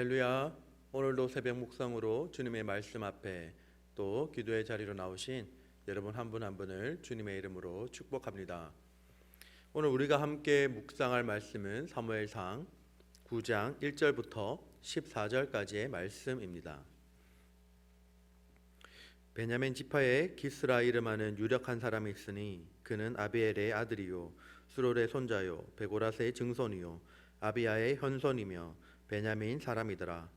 할렐루야. 오늘도 새벽 묵상으로 주님의 말씀 앞에 또 기도의 자리로 나오신 여러분 한분한 분을 주님의 이름으로 축복합니다. 오늘 우리가 함께 묵상할 말씀은 사무엘상 9장 1절부터 14절까지의 말씀입니다. 베냐민 지파에 기스라 이름하는 유력한 사람이 있으니 그는 아비엘의 아들이요 수롤의 손자요 베고라스의 증손이요 아비야의 현손이며 베냐민 사람이더라.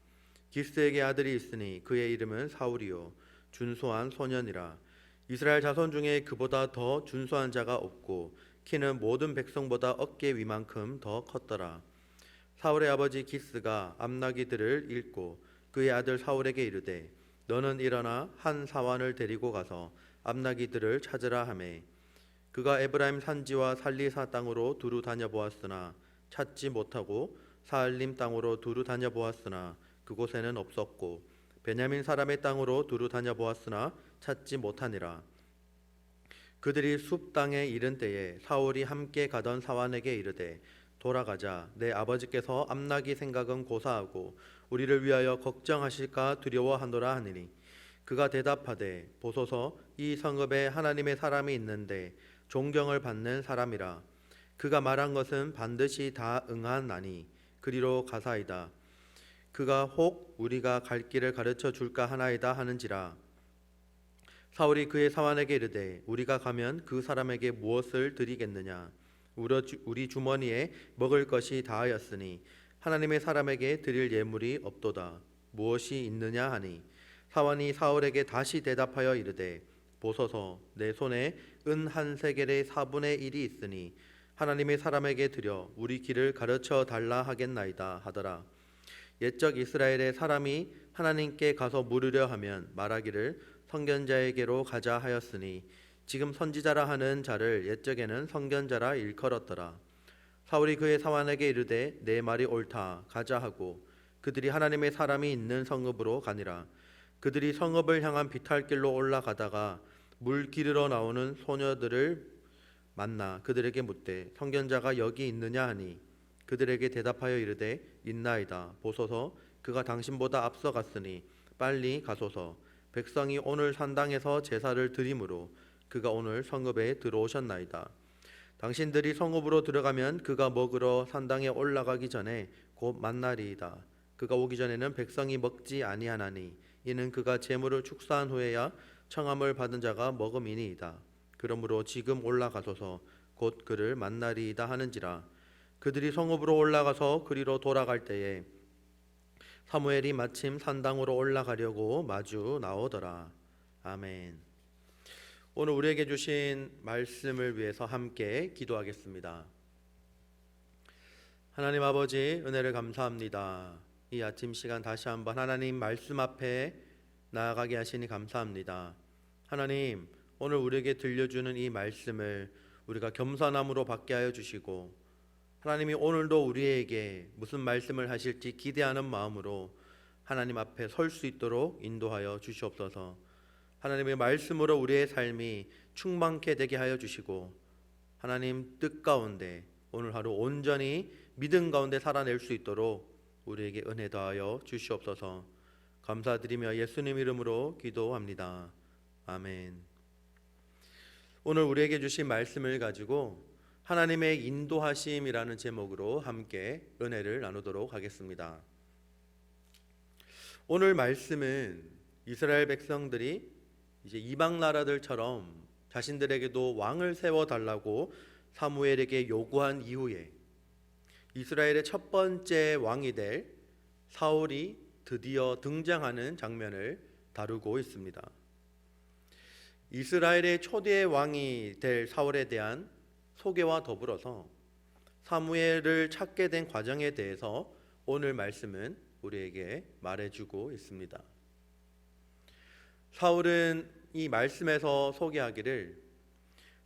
기스에게 아들이 있으니 그의 이름은 사울이요. 준소한 소년이라. 이스라엘 자손 중에 그보다 더 준소한 자가 없고 키는 모든 백성보다 어깨 위만큼 더 컸더라. 사울의 아버지 기스가 암나기들을 읽고 그의 아들 사울에게 이르되 너는 일어나 한 사환을 데리고 가서 암나기들을 찾으라 하매. 그가 에브라임 산지와 살리사 땅으로 두루 다녀보았으나 찾지 못하고 사알림 땅으로 두루 다녀보았으나 그곳에는 없었고 베냐민 사람의 땅으로 두루 다녀보았으나 찾지 못하니라. 그들이 숲 땅에 이른 때에 사울이 함께 가던 사환에게 이르되 돌아가자. 내 아버지께서 암나기 생각은 고사하고 우리를 위하여 걱정하실까 두려워하노라 하니니. 그가 대답하되 보소서. 이 성읍에 하나님의 사람이 있는데 존경을 받는 사람이라. 그가 말한 것은 반드시 다 응하나니 그리로 가사이다. 그가 혹 우리가 갈 길을 가르쳐 줄까 하나이다 하는지라. 사울이 그의 사환에게 이르되 우리가 가면 그 사람에게 무엇을 드리겠느냐? 우리 주머니에 먹을 것이 다하였으니 하나님의 사람에게 드릴 예물이 없도다. 무엇이 있느냐 하니? 사환이 사울에게 다시 대답하여 이르되 보소서. 내 손에 은 한 세겔의 사분의 일이 있으니 하나님의 사람에게 드려 우리 길을 가르쳐 달라 하겠나이다 하더라. 옛적 이스라엘의 사람이 하나님께 가서 물으려 하면 말하기를 선견자에게로 가자 하였으니 지금 선지자라 하는 자를 옛적에는 선견자라 일컬었더라. 사울이 그의 사환에게 이르되 내 말이 옳다 가자 하고 그들이 하나님의 사람이 있는 성읍으로 가니라. 그들이 성읍을 향한 비탈길로 올라가다가 물 기르러 나오는 소녀들을 만나 그들에게 묻되 선견자가 여기 있느냐 하니? 그들에게 대답하여 이르되 있나이다. 보소서 그가 당신보다 앞서 갔으니 빨리 가소서. 백성이 오늘 산당에서 제사를 드림으로 그가 오늘 성읍에 들어오셨나이다. 당신들이 성읍으로 들어가면 그가 먹으러 산당에 올라가기 전에 곧 만나리이다. 그가 오기 전에는 백성이 먹지 아니하나니 이는 그가 재물을 축사한 후에야 청함을 받은 자가 먹음이니이다 그러므로 지금 올라가소서. 곧 그를 만나리이다 하는지라. 그들이 성읍으로 올라가서 그리로 돌아갈 때에 사무엘이 마침 산당으로 올라가려고 마주 나오더라. 아멘. 오늘 우리에게 주신 말씀을 위해서 함께 기도하겠습니다. 하나님 아버지 은혜를 감사합니다. 이 아침 시간 다시 한번 하나님 말씀 앞에 나아가게 하시니 감사합니다. 하나님 오늘 우리에게 들려주는 이 말씀을 우리가 겸손함으로 받게 하여 주시고 하나님이 오늘도 우리에게 무슨 말씀을 하실지 기대하는 마음으로 하나님 앞에 설 수 있도록 인도하여 주시옵소서. 하나님의 말씀으로 우리의 삶이 충만케 되게 하여 주시고 하나님 뜻 가운데 오늘 하루 온전히 믿음 가운데 살아낼 수 있도록 우리에게 은혜 더하여 주시옵소서. 감사드리며 예수님 이름으로 기도합니다. 아멘. 오늘 우리에게 주신 말씀을 가지고 하나님의 인도하심이라는 제목으로 함께 은혜를 나누도록 하겠습니다. 오늘 말씀은 이스라엘 백성들이 이제 이방 나라들처럼 자신들에게도 왕을 세워 달라고 사무엘에게 요구한 이후에 이스라엘의 첫 번째 왕이 될 사울이 드디어 등장하는 장면을 다루고 있습니다. 이스라엘의 초대 왕이 될 사울에 대한 소개와 더불어서 사무엘을 찾게 된 과정에 대해서 오늘 말씀은 우리에게 말해주고 있습니다. 사울은 이 말씀에서 소개하기를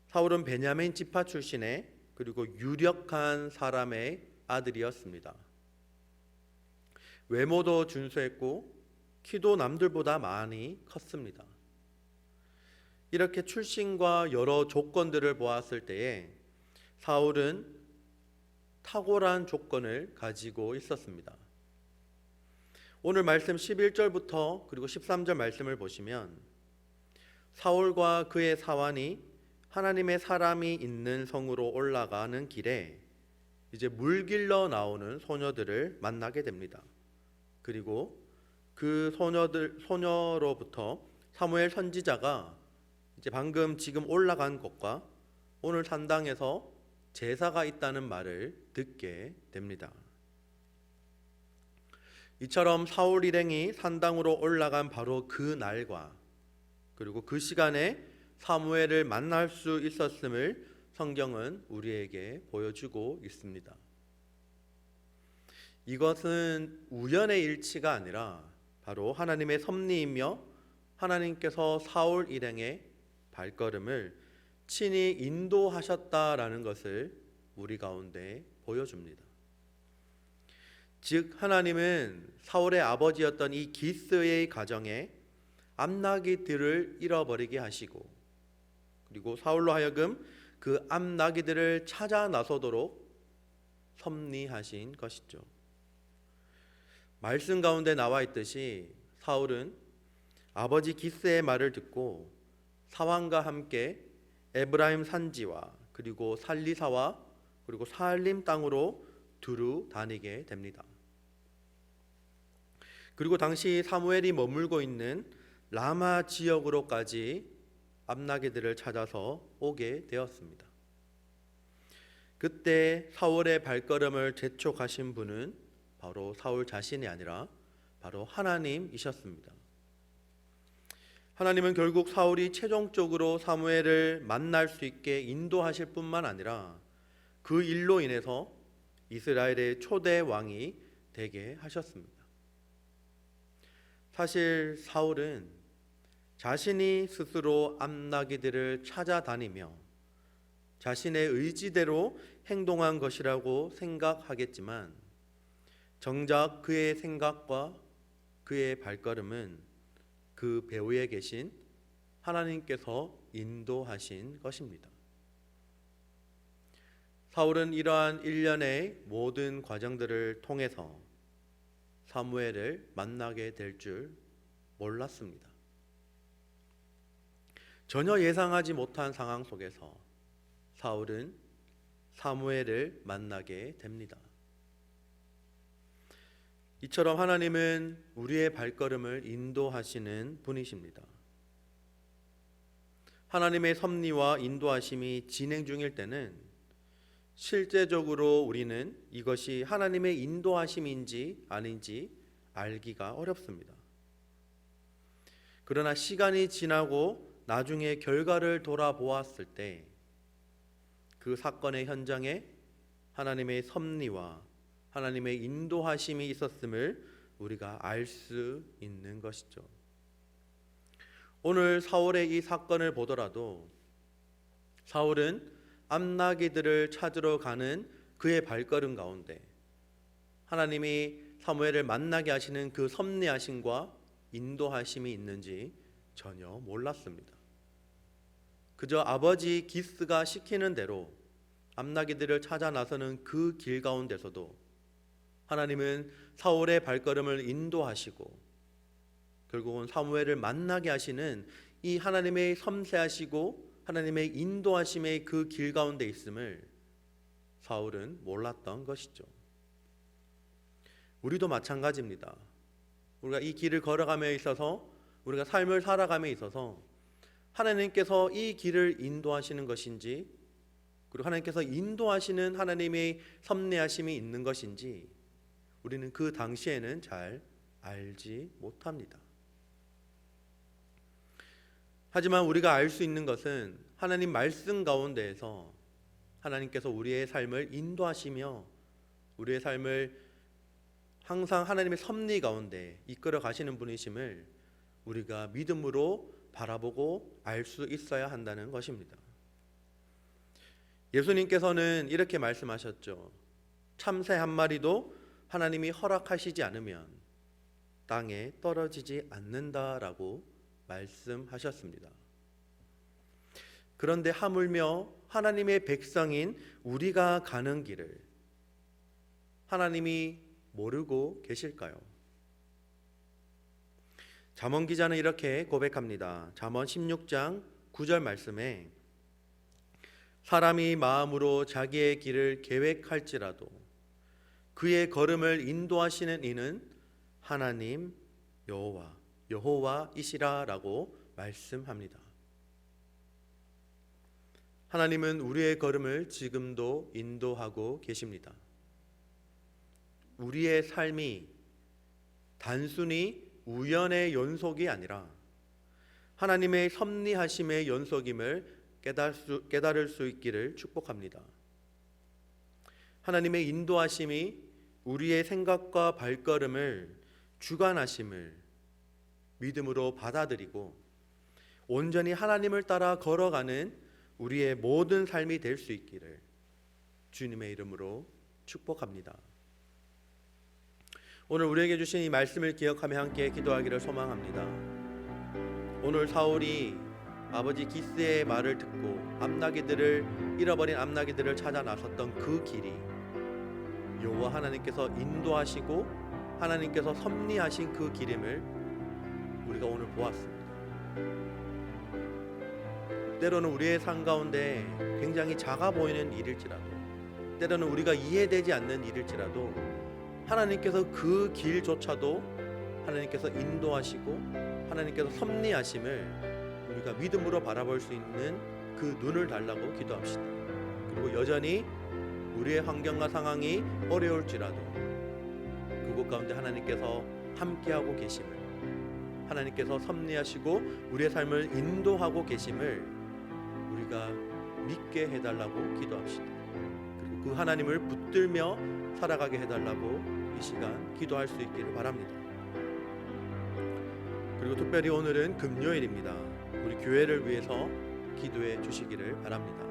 사울은 베냐민 지파 출신의 그리고 유력한 사람의 아들이었습니다. 외모도 준수했고 키도 남들보다 많이 컸습니다. 이렇게 출신과 여러 조건들을 보았을 때에 사울은 탁월한 조건을 가지고 있었습니다. 오늘 말씀 11절부터 그리고 13절 말씀을 보시면 사울과 그의 사환이 하나님의 사람이 있는 성으로 올라가는 길에 이제 물 길러 나오는 소녀들을 만나게 됩니다. 그리고 그 소녀들 소녀로부터 사무엘 선지자가 이제 방금 지금 올라간 곳과 오늘 산당에서 제사가 있다는 말을 듣게 됩니다. 이처럼 사울 일행이 산당으로 올라간 바로 그 날과 그리고 그 시간에 사무엘을 만날 수 있었음을 성경은 우리에게 보여주고 있습니다. 이것은 우연의 일치가 아니라 바로 하나님의 섭리이며 하나님께서 사울 일행의 발걸음을 친히 인도하셨다라는 것을 우리 가운데 보여줍니다. 즉 하나님은 사울의 아버지였던 이 기스의 가정에 암나기 들을 잃어버리게 하시고 그리고 사울로 하여금 그 암나기들을 찾아 나서도록 섭리하신 것이죠. 말씀 가운데 나와 있듯이 사울은 아버지 기스의 말을 듣고 사왕과 함께 에브라임 산지와 그리고 살리사와 그리고 살림 땅으로 두루 다니게 됩니다. 그리고 당시 사무엘이 머물고 있는 라마 지역으로까지 암나기들을 찾아서 오게 되었습니다. 그때 사울의 발걸음을 재촉하신 분은 바로 사울 자신이 아니라 바로 하나님이셨습니다. 하나님은 결국 사울이 최종적으로 사무엘을 만날 수 있게 인도하실 뿐만 아니라 그 일로 인해서 이스라엘의 초대 왕이 되게 하셨습니다. 사실 사울은 자신이 스스로 암나기들을 찾아다니며 자신의 의지대로 행동한 것이라고 생각하겠지만 정작 그의 생각과 그의 발걸음은 그 배후에 계신 하나님께서 인도하신 것입니다. 사울은 이러한 일련의 모든 과정들을 통해서 사무엘을 만나게 될 줄 몰랐습니다. 전혀 예상하지 못한 상황 속에서 사울은 사무엘을 만나게 됩니다. 이처럼 하나님은 우리의 발걸음을 인도하시는 분이십니다. 하나님의 섭리와 인도하심이 진행 중일 때는 실제적으로 우리는 이것이 하나님의 인도하심인지 아닌지 알기가 어렵습니다. 그러나 시간이 지나고 나중에 결과를 돌아보았을 때 그 사건의 현장에 하나님의 섭리와 하나님의 인도하심이 있었음을 우리가 알 수 있는 것이죠. 오늘 사울의 이 사건을 보더라도 사울은 암나기들을 찾으러 가는 그의 발걸음 가운데 하나님이 사무엘을 만나게 하시는 그 섭리하심과 인도하심이 있는지 전혀 몰랐습니다. 그저 아버지 기스가 시키는 대로 암나기들을 찾아 나서는 그 길 가운데서도 하나님은 사울의 발걸음을 인도하시고 결국은 사무엘을 만나게 하시는 이 하나님의 섬세하시고 하나님의 인도하심의 그 길 가운데 있음을 사울은 몰랐던 것이죠. 우리도 마찬가지입니다. 우리가 이 길을 걸어감에 있어서 우리가 삶을 살아감에 있어서 하나님께서 이 길을 인도하시는 것인지 그리고 하나님께서 인도하시는 하나님의 섭리하심이 있는 것인지 우리는 그 당시에는 잘 알지 못합니다. 하지만 우리가 알 수 있는 것은 하나님 말씀 가운데에서 하나님께서 우리의 삶을 인도하시며 우리의 삶을 항상 하나님의 섭리 가운데 이끌어 가시는 분이심을 우리가 믿음으로 바라보고 알 수 있어야 한다는 것입니다. 예수님께서는 이렇게 말씀하셨죠. 참새 한 마리도 하나님이 허락하시지 않으면 땅에 떨어지지 않는다라고 말씀하셨습니다. 그런데 하물며 하나님의 백성인 우리가 가는 길을 하나님이 모르고 계실까요? 잠언 기자는 이렇게 고백합니다. 잠언 16장 9절 말씀에 사람이 마음으로 자기의 길을 계획할지라도 그의 걸음을 인도하시는 이는 하나님 여호와 여호와이시라라고 말씀합니다. 하나님은 우리의 걸음을 지금도 인도하고 계십니다. 우리의 삶이 단순히 우연의 연속이 아니라 하나님의 섭리하심의 연속임을 깨달을 수, 있기를 축복합니다. 하나님의 인도하심이 우리의 생각과 발걸음을 주관하심을 믿음으로 받아들이고 온전히 하나님을 따라 걸어가는 우리의 모든 삶이 될 수 있기를 주님의 이름으로 축복합니다. 오늘 우리에게 주신 이 말씀을 기억하며 함께 기도하기를 소망합니다. 오늘 사울이 아버지 기스의 말을 듣고 암나기들을 잃어버린 암나기들을 찾아 나섰던 그 길이 여호와 하나님께서 인도하시고 하나님께서 섭리하신 그 길임을 우리가 오늘 보았습니다. 때로는 우리의 삶 가운데 굉장히 작아 보이는 일일지라도 때로는 우리가 이해되지 않는 일일지라도 하나님께서 그 길조차도 하나님께서 인도하시고 하나님께서 섭리하심을 우리가 믿음으로 바라볼 수 있는 그 눈을 달라고 기도합시다. 그리고 여전히 우리의 환경과 상황이 어려울지라도 그곳 가운데 하나님께서 함께하고 계심을 하나님께서 섭리하시고 우리의 삶을 인도하고 계심을 우리가 믿게 해달라고 기도합시다. 그리고 그 하나님을 붙들며 살아가게 해달라고 이 시간 기도할 수 있기를 바랍니다. 그리고 특별히 오늘은 금요일입니다. 우리 교회를 위해서 기도해 주시기를 바랍니다.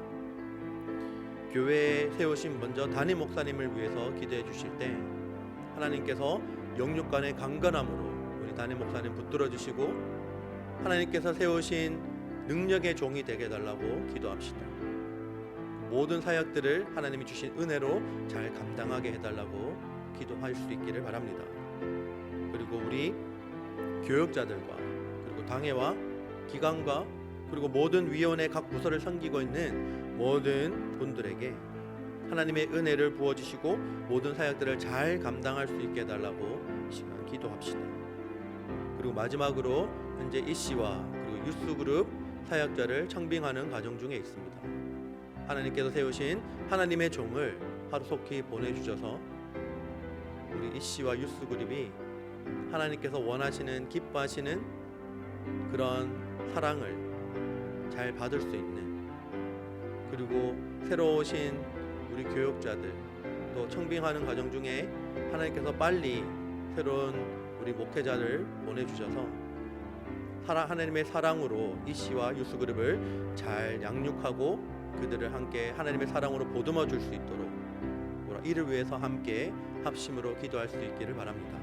교회에 세우신 먼저 담임 목사님을 위해서 기도해 주실 때 하나님께서 영육 간의 강건함으로 우리 담임 목사님 붙들어 주시고 하나님께서 세우신 능력의 종이 되게 해달라고 기도합시다. 모든 사역들을 하나님이 주신 은혜로 잘 감당하게 해달라고 기도할 수 있기를 바랍니다. 그리고 우리 교육자들과 그리고 당회와 기관과 그리고 모든 위원회 각 부서를 섬기고 있는 모든 분들에게 하나님의 은혜를 부어 주시고 모든 사역들을 잘 감당할 수 있게 해 달라고 이 시간 기도합시다. 그리고 마지막으로 현재 이 씨와 그리고 유스 그룹 사역자를 청빙하는 과정 중에 있습니다. 하나님께서 세우신 하나님의 종을 하루속히 보내주셔서 우리 이 씨와 유스 그룹이 하나님께서 원하시는 기뻐하시는 그런 사랑을 잘 받을 수 있는 그리고 새로 오신 우리 교육자들 또 청빙하는 과정 중에 하나님께서 빨리 새로운 우리 목회자를 보내주셔서 하나님의 사랑으로 이 씨와 유스 그룹을 잘 양육하고 그들을 함께 하나님의 사랑으로 보듬어 줄 수 있도록 이를 위해서 함께 합심으로 기도할 수 있기를 바랍니다.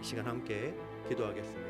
이 시간 함께 기도하겠습니다.